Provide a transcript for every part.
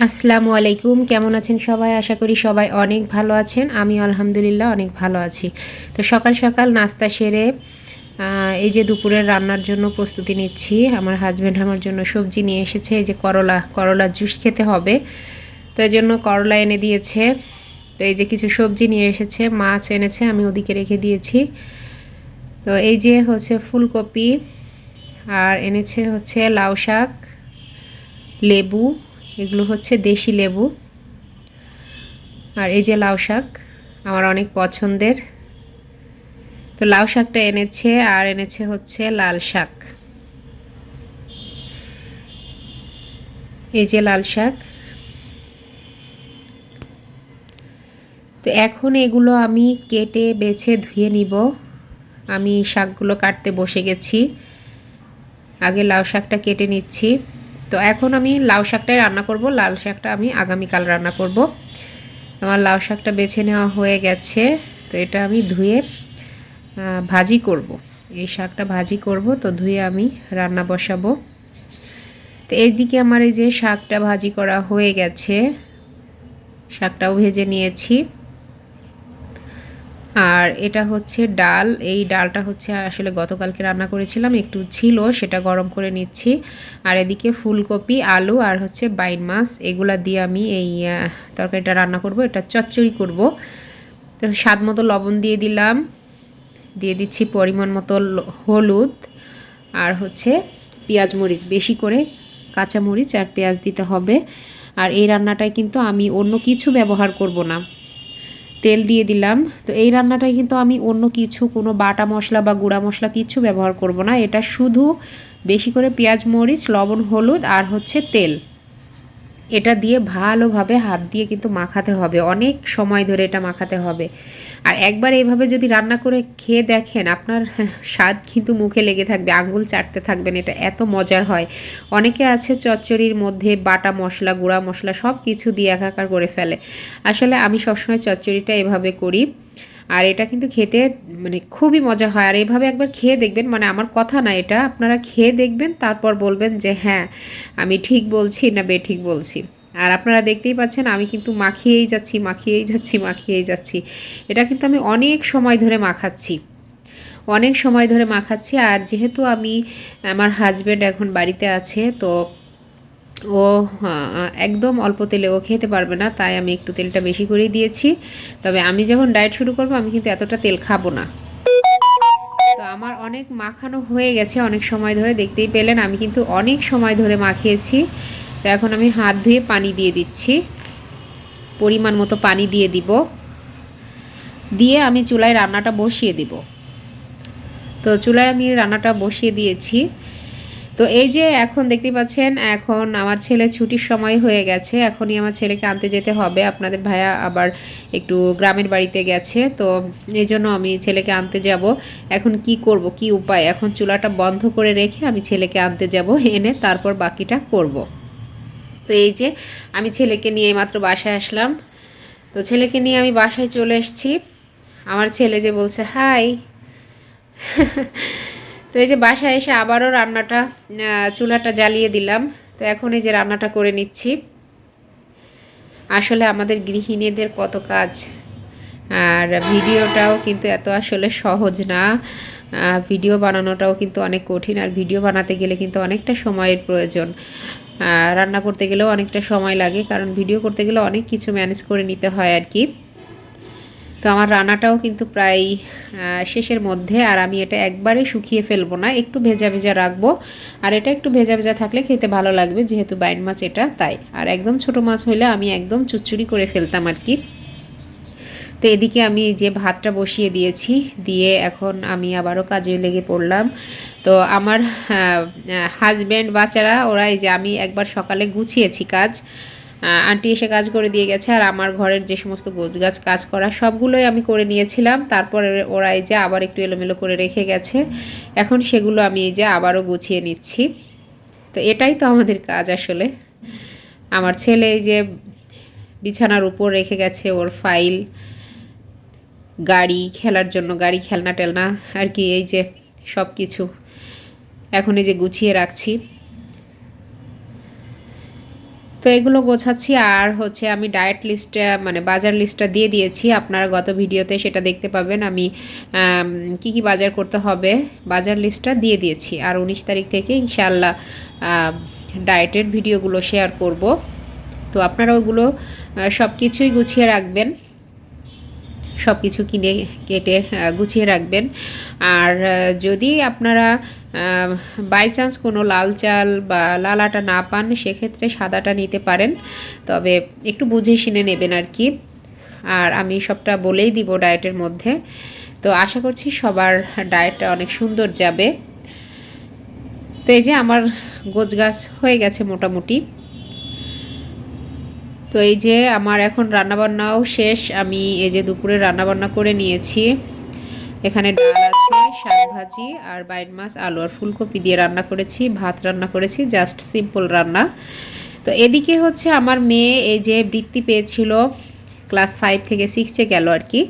আসসালামু আলাইকুম, কেমন আছেন সবাই? আশা করি সবাই অনেক ভালো আছেন। আমি আলহামদুলিল্লাহ অনেক ভালো আছি। তো সকাল সকাল নাস্তা সেরে এই যে দুপুরের রান্নার জন্য প্রস্তুতি নিচ্ছি। আমার হাজব্যান্ড আমার জন্য সবজি নিয়ে এসেছে, এই যে করলা করলা জুস খেতে হবে। তো এই জন্য করলা এনে দিয়েছে। তো এই যে কিছু সবজি নিয়ে এসেছে, মাছ এনেছে, আমি ওদিকে রেখে দিয়েছি। তো এই যে হচ্ছে ফুলকপি, আর এনেছে হচ্ছে লাউ শাক, লেবু এগুলো হচ্ছে দেশি লেবু। আর এই যে লাউ শাক, আমার অনেক পছন্দের। তো লাউ শাকটা এনেছে, আর এনেছে হচ্ছে লাল শাক। এই যে লাল শাক। তো এখন এগুলো আমি কেটে, বেছে, ধুয়ে নিব। আমি শাকগুলো কাটতে বসে গেছি। আগে লাউ শাকটা কেটে নিচ্ছি। তো এখন আমি লাউ শাকটাই রান্না করব। লাল শাকটা আমি আগামীকাল রান্না করব। আমার লাউ শাকটা বেছে নেওয়া হয়ে গেছে। তো এটা আমি ধুয়ে ভাজি করব। এই শাকটা ভাজি করব, তো ধুয়ে আমি রান্না বসাবো। তো এইদিকে আমার এই যে শাকটা ভাজি করা হয়ে গেছে, শাকটাও ভেজে নিয়েছি। আর এটা হচ্ছে ডাল। এই ডালটা হচ্ছে আসলে গতকালকে রান্না করেছিলাম, একটু ছিল, সেটা গরম করে নিচ্ছি। আর এদিকে ফুলকপি, আলু আর হচ্ছে বাইন মাছ, এগুলা দিয়ে আমি এই তরকারিটা রান্না করব। এটা চচ্চড়ি করব। তো স্বাদ মতো লবণ দিয়ে দিলাম। দিয়ে দিচ্ছি পরিমাণ মতো হলুদ আর হচ্ছে পেঁয়াজ মরিচ। বেশি করে কাঁচা মরিচ আর পেঁয়াজ দিতে হবে। আর এই রান্নাটায় কিন্তু আমি অন্য কিছু ব্যবহার করব না। তেল দিয়ে দিলাম। তো এই রান্নাটায় কিন্তু আমি অন্য কিছু, কোনো বাটা মশলা বা গুঁড়া মশলা কিছু ব্যবহার করব না। এটা শুধু বেশি করে পেঁয়াজ, মরিচ, লবণ, হলুদ আর হচ্ছে তেল। এটা দিয়ে ভালোভাবে হাত দিয়ে কিন্তু মাখাতে হবে। অনেক সময় ধরে এটা মাখাতে হবে। আর একবার এভাবে যদি রান্না করে খেয়ে দেখেন, আপনার স্বাদ কিন্তু মুখে লেগে থাকবে, আঙ্গুল চাটতে থাকবেন, এটা এত মজার হয়। অনেকে আছে চচ্চড়ির মধ্যে বাটা মশলা, গুঁড়া মশলা সব কিছু দিয়ে একাকার করে ফেলে। আসলে আমি সবসময় চচ্চড়িটা এভাবে করি। আর এটা কিন্তু খেতে মানে খুবই মজা হয়। আর এইভাবে একবার খেয়ে দেখবেন মানে আমার কথা না এটা, আপনারা খেয়ে দেখবেন, তারপর বলবেন যে হ্যাঁ আমি ঠিক বলছি না বে ঠিক বলছি। আর আপনারা দেখতেই পাচ্ছেন, আমি কিন্তু মাখিয়েই যাচ্ছি মাখিয়েই যাচ্ছি মাখিয়েই যাচ্ছি। এটা কিন্তু আমি অনেক সময় ধরে মাখাচ্ছি। অনেক সময় ধরে মাখাচ্ছি। আর যেহেতু আমি, আমার হাজব্যান্ড এখন বাড়িতে আছে, তো ও একদম অল্প তেলে ও খেতে পারবে না, তাই আমি একটু তেলটা বেশি করেই দিয়েছি। তবে আমি যখন ডায়েট শুরু করব, আমি কিন্তু এতটা তেল খাব না। তো আমার অনেক মাখানো হয়ে গেছে, অনেক সময় ধরে দেখতেই পেলেন, আমি কিন্তু অনেক সময় ধরে মাখিয়েছি। তো এখন আমি হাত ধুয়ে পানি দিয়ে দিচ্ছি। পরিমাণ মতো পানি দিয়ে দিব। দিয়ে আমি চুলায় রান্নাটা বসিয়ে দিব। তো চুলায় আমি রান্নাটা বসিয়ে দিয়েছি। তো এই যে এখন দেখতে পাচ্ছেন, এখন আমার ছেলে ছুটির সময় হয়ে গেছে, এখনই আমার ছেলেকে আনতে যেতে হবে। আপনাদের ভাইয়া আবার একটু গ্রামের বাড়িতে গেছে, তো এই জন্য আমি ছেলেকে আনতে যাব। এখন কি করব, কি উপায়? এখন চুলাটা বন্ধ করে রেখে আমি ছেলেকে আনতে যাব, এনে তারপর বাকিটা করব। তো এই যে আমি ছেলেকে নিয়ে মাত্র বাসায় আসলাম। তো ছেলেকে নিয়ে আমি বাসায় চলে এসেছি। আমার ছেলে যে বলছে, হাই। তো এই যে বাসায় এসে আবারও রান্নাটা চুলাটা জ্বালিয়ে দিলাম। তো এখন এই যে রান্নাটা করে নিচ্ছি। আসলে আমাদের গৃহিণীদের কত কাজ। আর ভিডিওটাও কিন্তু এত আসলে সহজ না। ভিডিও বানানোটাও কিন্তু অনেক কঠিন। আর ভিডিও বানাতে গেলে কিন্তু অনেকটা সময়ের প্রয়োজন। রান্না করতে গেলেও অনেকটা সময় লাগে। কারণ ভিডিও করতে গেলে অনেক কিছু ম্যানেজ করে নিতে হয় আর কি। তো আমার রান্নাটাও কিন্তু প্রায় শেষের মধ্যে আর আমি এটা একবারে শুকিয়ে ফেলব না, একটু ভেজা ভেজা রাখব। আর এটা একটু ভেজা ভেজা থাকলে খেতে ভালো লাগবে, যেহেতু বাইন মাছ এটা, তাই। আর একদম ছোট মাছ হলে আমি একদম চুচুড়ি করে ফেলতাম আর কি। তো এদিকে আমি যে ভাতটা বসিয়ে দিয়েছি, দিয়ে এখন আমি আবারও কাজে লেগে পড়লাম। তো আমার হাজব্যান্ড বাচ্চারা ওরা এই যে আমি একবার সকালে গুছিয়েছি কাজ আন্টি এসে কাজ করে দিয়ে গেছে, আর আমার ঘরের যে সমস্ত গোছ গাছ কাজ করা সবগুলোই আমি করে নিয়েছিলাম। তারপরে ওরা এই যে আবার একটু এলোমেলো করে রেখে গেছে। এখন সেগুলো আমি এই যে আবারও গুছিয়ে নিচ্ছি। তো এটাই তো আমাদের কাজ আসলে। আমার ছেলে এই যে বিছানার উপর রেখে গেছে ওর ফাইল, গাড়ি খেলার জন্য, গাড়ি খেলনা টেলনা, আর কি এই যে সব কিছু এখন এই যে গুছিয়ে রাখছি। তো এগুলো গোছাচ্ছি আর হচ্ছে আমি ডায়েট লিস্টটা মানে বাজার লিস্টটা দিয়ে দিয়েছি। আপনারা গত ভিডিওতে সেটা দেখতে পাবেন। আমি কি কি বাজার করতে হবে বাজার লিস্টটা দিয়ে দিয়েছি। আর উনিশ তারিখ থেকে ইনশাল্লাহ ডায়েটের ভিডিওগুলো শেয়ার করব। তো আপনারা ওগুলো সব কিছুই গুছিয়ে রাখবেন। সব কিছু কিনে, কেটে গুছিয়ে রাখবেন। আর যদি আপনারা বাই চান্স কোনো লাল চাল বা লাল আটা না পান, সেক্ষেত্রে সাদাটা নিতে পারেন। তবে একটু বুঝে শুনে নেবেন আর কি। আর আমি সবটা বলেই দিব ডায়েটের মধ্যে। তো আশা করছি সবার ডায়েটটা অনেক সুন্দর যাবে। তো এই যে আমার গোছগাছ হয়ে গেছে মোটামুটি। তো এই যে আমার এখন রান্নাবান্নাও শেষ। আমি এই যে দুপুরে রান্নাবান্না করে নিয়েছি। এখানে ডাল আছে, শাক ভাজি আর বাইট মাছ, আলু আর ফুলকপি দিয়ে রান্না করেছি, ভাত রান্না করেছি, জাস্ট সিম্পল রান্না। তো এদিকে হচ্ছে আমার মেয়ে এই যে বৃত্তি পেয়েছিল ক্লাস ফাইভ থেকে সিক্সে গেল আর কি।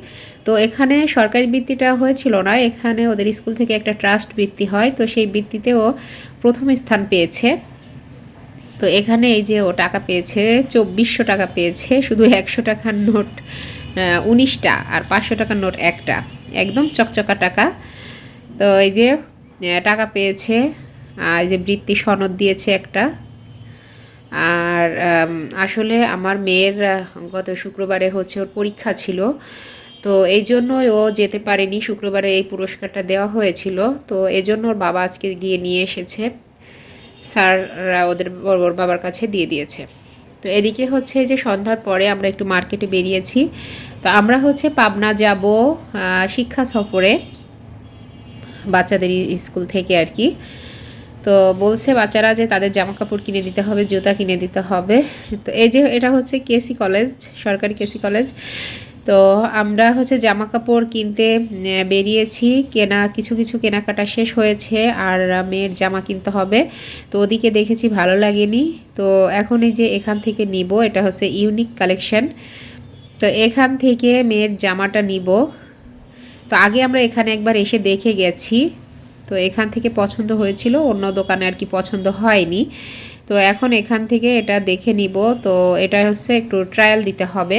তো এখানে সরকারি বৃত্তিটা হয়েছিল না, এখানে ওদের স্কুল থেকে একটা ট্রাস্ট বৃত্তি হয়, তো সেই বৃত্তিতেও প্রথম স্থান পেয়েছে। তো এখানে এই যে ও টাকা পেয়েছে, চব্বিশশো টাকা পেয়েছে, শুধু একশো টাকার নোট উনিশটা আর পাঁচশো টাকার নোট একটা। একদম চকচকা টাকা। তো এই যে টাকা পেয়েছে, আর যে বৃত্তি সনদ দিয়েছে একটা। আর আসলে আমার মেয়ের গত শুক্রবারে হচ্ছে ওর পরীক্ষা ছিল। তো এই জন্য ও যেতে পারেনি, শুক্রবারে এই পুরস্কারটা দেওয়া হয়েছিল। তো এই জন্য ওর বাবা আজকে গিয়ে নিয়ে এসেছে। স্যাররা ওদের ওর বাবার কাছে দিয়ে দিয়েছে। তো এদিকে হচ্ছে যে সন্ধ্যার পরে আমরা একটু মার্কেটে বেরিয়েছি। তো আমরা হচ্ছে পাবনা যাব শিক্ষা সফরে বাচ্চাদের স্কুল থেকে আর কি। তো বলছে বাচ্চারা যে তাদের জামা কাপড় কিনে দিতে হবে, জুতা কিনে দিতে হবে। তো এই যে এটা হচ্ছে কেসি কলেজ সরকারি কেসি কলেজ তো আমরা হচ্ছে জামা কাপড় কিনতে বেরিয়েছি। কেনা, কিছু কিছু কেনাকাটা শেষ হয়েছে আর মেয়ের জামা কিনতে হবে। তো ওদিকে দেখেছি ভালো লাগেনি। তো এখন এই যে এখান থেকে নিব, এটা হচ্ছে ইউনিক কালেকশন তো এখান থেকে মেয়ের জামাটা নিব। তো আগে আমরা এখানে একবার এসে দেখে গেছি। তো এখান থেকে পছন্দ হয়েছিল, অন্য দোকানে আর কি পছন্দ হয়নি। তো এখন এখান থেকে এটা দেখে নিব। তো এটা হচ্ছে একটু ট্রায়াল দিতে হবে।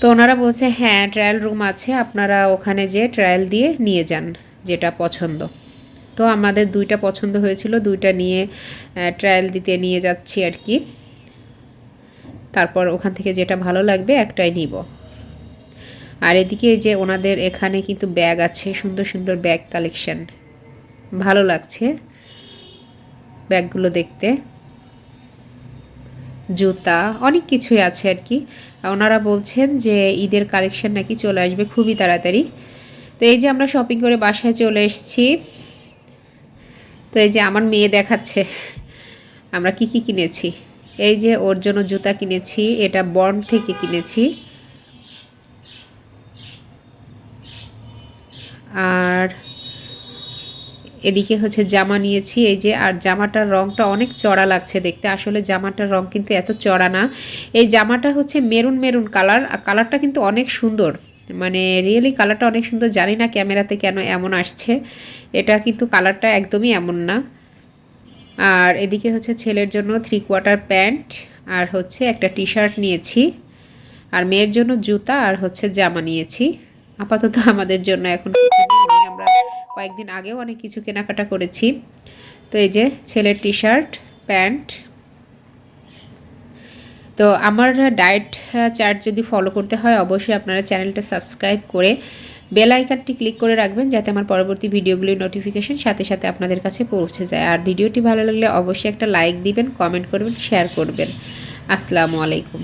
তো ওনারা বলছে হ্যাঁ ট্রায়াল রুম আছে। আপনারা ওখানে যে ট্রায়াল দিয়ে নিয়ে যান যেটা পছন্দ। তো আমাদের দুইটা পছন্দ হয়েছিল, দুইটা নিয়ে ট্রায়াল দিতে নিয়ে যাচ্ছি আর কি। তারপর ওখান থেকে যেটা ভালো লাগবে একটাই নিব। আর এদিকে যে ওনাদের এখানে কিন্তু ব্যাগ আছে, সুন্দর সুন্দর ব্যাগ কালেকশন। ভালো লাগছে ব্যাগগুলো দেখতে। জুতা, অনেক কিছুই আছে আর কি। ওনারা বলছেন যে ঈদের কালেকশন নাকি চলে আসবে খুবই তাড়াতাড়ি। তো এই যে আমরা শপিং করে বাসায় চলে এসেছি। তো এই যে আমার মেয়ে দেখাচ্ছে আমরা কি কি কিনেছি। এই যে ওর জন্য জুতা কিনেছি, এটা বন্ড থেকে কিনেছি। আর এদিকে হচ্ছে জামা নিয়েছি, এই যে, আর জামাটার রংটা অনেক চড়া লাগছে দেখতে। আসলে জামাটার রং কিন্তু এত চড়া না। এই জামাটা হচ্ছে মেরুন মেরুন কালার, আর কালারটা কিন্তু অনেক সুন্দর। মানে রিয়েলি কালারটা অনেক সুন্দর, জানি না ক্যামেরাতে কেন এমন আসছে। এটা কিন্তু কালারটা একদমই এমন না। আর এদিকে হচ্ছে ছেলের জন্য থ্রি কোয়ার্টার প্যান্ট আর হচ্ছে একটা টি শার্ট নিয়েছি, আর মেয়ের জন্য জুতা, আর হচ্ছে জামা নিয়েছি। আপাতত আমাদের জন্য এখন আমরা কয়েকদিন আগেও অনেক কিছু কেনাকাটা করেছি। তো এই যে ছেলের টি শার্ট প্যান্ট তো আমার ডায়েট চার্ট যদি ফলো করতে হয়, অবশ্যই আপনারা চ্যানেলটা সাবস্ক্রাইব করে বেল আইকনটি ক্লিক করে রাখবেন যাতে আমার পরবর্তী ভিডিওগুলির নোটিফিকেশন সাথে সাথে আপনাদের কাছে পৌঁছে যায়। আর ভিডিওটি ভালো লাগলে অবশ্যই একটা লাইক দিবেন কমেন্ট করবেন শেয়ার করবেন। আসসালামু আলাইকুম।